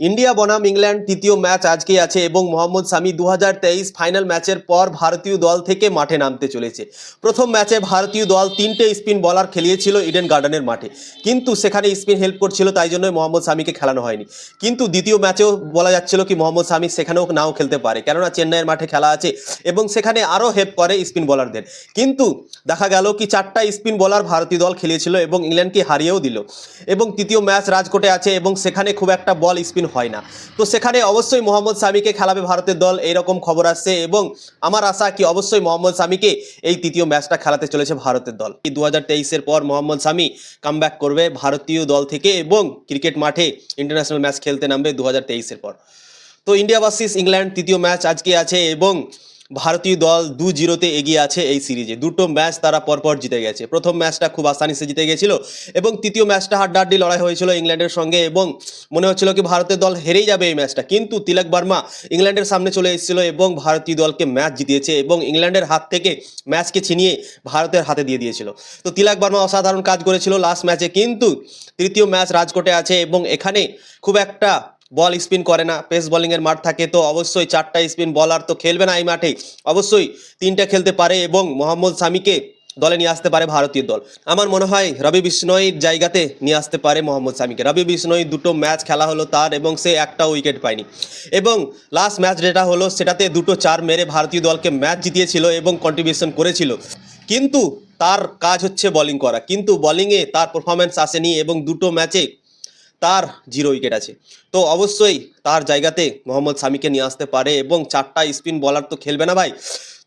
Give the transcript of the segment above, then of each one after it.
India, বনাম, England তৃতীয় match আজকে আছে এবং মোহাম্মদ সামি দু হাজার তেইশ ফাইনাল ম্যাচের পর ভারতীয় দল থেকে মাঠে নামতে চলেছে। প্রথম ম্যাচে ভারতীয় দল তিনটে স্পিন বলার খেলিয়েছিল ইডেন গার্ডেনের মাঠে। কিন্তু সেখানে স্পিন হেল্প করছিল, তাই জন্য মোহাম্মদ সামিকে খেলানো হয়নি। কিন্তু দ্বিতীয় ম্যাচেও বলা যাচ্ছিল কি মোহাম্মদ সামি সেখানেও নাও খেলতে পারে। কেননা চেন্নাইয়ের মাঠে খেলা আছে এবং সেখানে আরও হেল্প করে স্পিন বলারদের। কিন্তু দেখা গেল কি চারটা স্পিন বলার ভারতীয় দল খেলিয়েছিল এবং ইংল্যান্ডকে হারিয়েও দিল। এবং তৃতীয় ম্যাচ রাজকোটে আছে এবং সেখানে খুব একটা বল স্পিন হয় না। তো সেখানে অবশ্যই মোহাম্মদ সামিকে খেলাবে ভারতের দল, এইরকম খবর আসছে এবং আমার আশা কি অবশ্যই মোহাম্মদ সামিকে এই তৃতীয় ম্যাচটা খেলাতে চলেছে ভারতের দল। দু হাজার তেইশের পর মোহাম্মদ সামি কামব্যাক করবে ভারতীয় দল থেকে এবং ক্রিকেট মাঠে ইন্টারন্যাশনাল ম্যাচ খেলতে নামবে দু হাজার তেইশের পর। তো ইন্ডিয়া ভার্সেস ইংল্যান্ড তৃতীয় ম্যাচ আজকে আছে এবং ভারতীয় দল দু জিরোতে এগিয়ে আছে এই সিরিজে। দুটো ম্যাচ তারা পরপর জিতে গেছে। প্রথম ম্যাচটা খুব আসানিসে জিতে গেছিল এবং তৃতীয় ম্যাচটা হাড্ডাহাড্ডি লড়াই হয়েছিল ইংল্যান্ডের সঙ্গে এবং মনে হচ্ছিল কি ভারতের দল হেরেই যাবে এই ম্যাচটা। কিন্তু তিলক বার্মা ইংল্যান্ডের সামনে চলে এসেছিল এবং ভারতীয় দলকে ম্যাচ জিতিয়েছে এবং ইংল্যান্ডের হাত থেকে ম্যাচকে ছিনিয়ে ভারতের হাতে দিয়ে দিয়েছিল। তো তিলক বার্মা অসাধারণ কাজ করেছিল লাস্ট ম্যাচে। কিন্তু তৃতীয় ম্যাচ রাজকোটে আছে এবং এখানে খুব একটা বল স্পিন করে না, পেস বোলিংয়ের মাঠ থাকে তো অবশ্যই চারটা স্পিন বলার তো খেলবে না এই মাঠে। অবশ্যই তিনটা খেলতে পারে এবং মোহাম্মদ সামিকে দলে নিয়ে আসতে পারে ভারতীয় দল। আমার মনে হয় রবি বিষ্ণয়ের জায়গাতে নিয়ে আসতে পারে মোহাম্মদ সামিকে। রবি বিষ্ণয় দুটো ম্যাচ খেলা হলো তার এবং সে একটা উইকেট পায়নি। এবং লাস্ট ম্যাচ যেটা হলো সেটাতে দুটো চার মেরে ভারতীয় দলকে ম্যাচ জিতিয়েছিল এবং কন্ট্রিবিউশন করেছিল। কিন্তু তার কাজ হচ্ছে বোলিং করা। কিন্তু বোলিংয়ে তার পারফরমেন্স আসেনি এবং দুটো ম্যাচে তার জিরো উইকেট আছে। তো অবশ্যই তার জায়গাতে মোহাম্মদ সামিকে নিয়ে আসতে পারে এবং চারটা স্পিন বলার তো খেলবে না ভাই।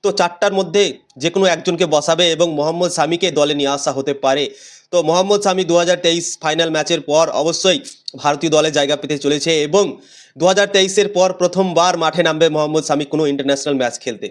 তো চারটার মধ্যে যে কোনো একজনকে বসাবে এবং মোহাম্মদ সামিকে দলে নিয়ে আসা হতে পারে। তো মোহাম্মদ সামি দু হাজার তেইশ ফাইনাল ম্যাচের পর অবশ্যই ভারতীয় দলে জায়গা পেতে চলেছে এবং দু হাজার তেইশের পর প্রথমবার মাঠে নামবে মোহাম্মদ সামি কোনো ইন্টারন্যাশনাল ম্যাচ খেলতে।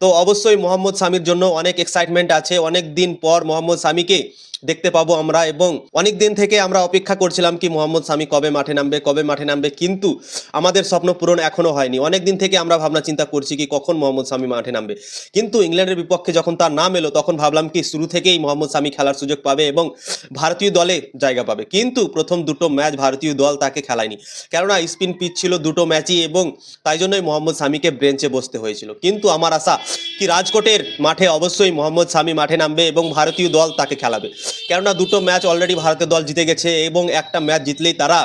তো অবশ্যই মোহাম্মদ সামির জন্য অনেক এক্সাইটমেন্ট আছে। অনেক দিন পর মোহাম্মদ সামিকে দেখতে পাবো আমরা এবং অনেক দিন থেকে আমরা অপেক্ষা করছিলাম কি মোহাম্মদ সামি কবে মাঠে নামবে, কবে মাঠে নামবে, কিন্তু আমাদের স্বপ্ন পূরণ এখনও হয়নি। অনেক দিন থেকে আমরা ভাবনা চিন্তা করছি কি কখন মোহাম্মদ সামি মাঠে নামবে। কিন্তু ইংল্যান্ডের বিপক্ষে যখন তার নাম এলো, তখন ভাবলাম কি শুরু থেকেই মোহাম্মদ সামি খেলার সুযোগ পাবে এবং ভারতীয় দলে জায়গা পাবে। কিন্তু প্রথম দুটো ম্যাচ ভারতীয় দল তাকে খেলায়নি। কেননা স্পিন পিচ ছিল দুটো ম্যাচই এবং তাই জন্যই মোহাম্মদ সামিকে ব্রেঞ্চে বসতে হয়েছিল। কিন্তু আমার আশা কি রাজকোটের মাঠে অবশ্যই মোহাম্মদ সামি মাঠে নামবে এবং ভারতীয় দল তাকে খেলাবে। কেননা দুটো ম্যাচ অলরেডি ভারতের দল জিতে গেছে এবং একটা ম্যাচ জিতলেই তারা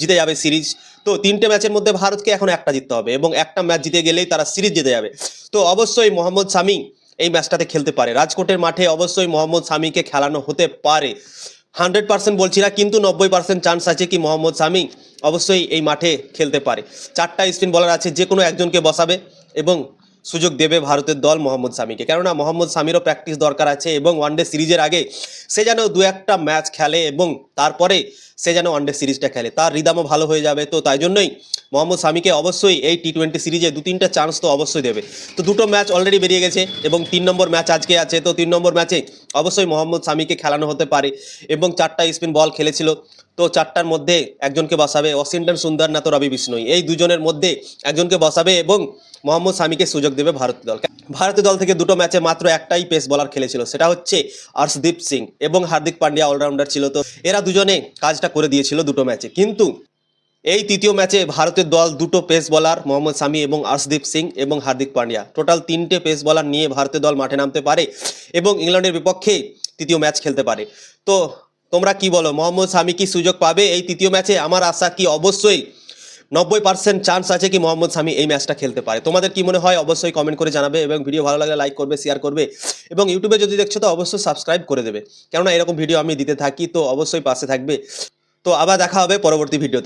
জিতে যাবে সিরিজ তো তিনটে ম্যাচের মধ্যে ভারতকে এখন একটা জিততে হবে এবং একটা ম্যাচ জিতে গেলেই তারা সিরিজ জিতে যাবে। তো অবশ্যই মোহাম্মদ সামি এই ম্যাচটাতে খেলতে পারে। রাজকোটের মাঠে অবশ্যই মোহাম্মদ সামিকে খেলানো হতে পারে। হান্ড্রেড পার্সেন্ট বলছি না, কিন্তু নব্বই পার্সেন্ট চান্স আছে কি মোহাম্মদ সামি অবশ্যই এই মাঠে খেলতে পারে। চারটা স্পিন বলার আছে, যে কোনো একজনকে বসাবে এবং সুযোগ দেবে ভারতের দল মোহাম্মদ সামিকে কেননা মোহাম্মদ সামিরও প্র্যাকটিস দরকার আছে এবং ওয়ানডে সিরিজের আগে সে যেন দু একটা ম্যাচ খেলে এবং তারপরে সে যেন ওয়ানডে সিরিজটা খেলে। তার রিদামও ভালো হয়ে যাবে তো তাই জন্যই মোহাম্মদ সামিকে অবশ্যই এই টি টোয়েন্টি সিরিজে দু তিনটা চান্স তো অবশ্যই দেবে। তো দুটো ম্যাচ অলরেডি বেরিয়ে গেছে এবং তিন নম্বর ম্যাচ আজকে আছে। তো তিন নম্বর ম্যাচে অবশ্যই মোহাম্মদ সামিকে খেলানো হতে পারে এবং চারটা স্পিন বল খেলেছিল। তো চারটার মধ্যে একজনকে বসাবে ওয়াশিংটন সুন্দর না তো রবি বিষ্ণই। এই দুজনের মধ্যে একজনকে বসাবে এবং মোহাম্মদ সামিকে সুযোগ দেবে ভারতীয় দল। ভারতীয় দল থেকে দুটো ম্যাচে মাত্র একটাই পেস বলার খেলেছিল। সেটা হচ্ছে আর্শদীপ সিং এবং হার্দিক পান্ডিয়া অলরাউন্ডার ছিল। তো এরা দুজনে কাজটা করে দিয়েছিল দুটো ম্যাচে। কিন্তু এই তৃতীয় ম্যাচে ভারতের দল দুটো পেস বলার মোহাম্মদ সামি এবং আর্শদীপ সিং এবং হার্দিক পান্ডিয়া। টোটাল তিনটে পেস বলার নিয়ে ভারতের দল মাঠে নামতে পারে এবং ইংল্যান্ডের বিপক্ষে তৃতীয় ম্যাচ খেলতে পারে। তো তোমরা কি বলো, মোহাম্মদ সামি কি সুযোগ পাবে এই তৃতীয় ম্যাচে? আমার আশা কি অবশ্যই নব্বই পার্সেন্ট চান্স আছে কি মোহাম্মদ সামি এই ম্যাচটা খেলতে পারে। তোমাদের কি মনে হয় অবশ্যই কমেন্ট করে জানাবে এবং ভিডিও ভালো লাগলে লাইক করবে শেয়ার করবে এবং ইউটিউবে যদি দেখছ তো অবশ্যই সাবস্ক্রাইব করে দেবে। কেননা এরকম ভিডিও আমি দিতে থাকি, তো অবশ্যই পাশে থাকবে। তো আবার দেখা হবে পরবর্তী ভিডিওতে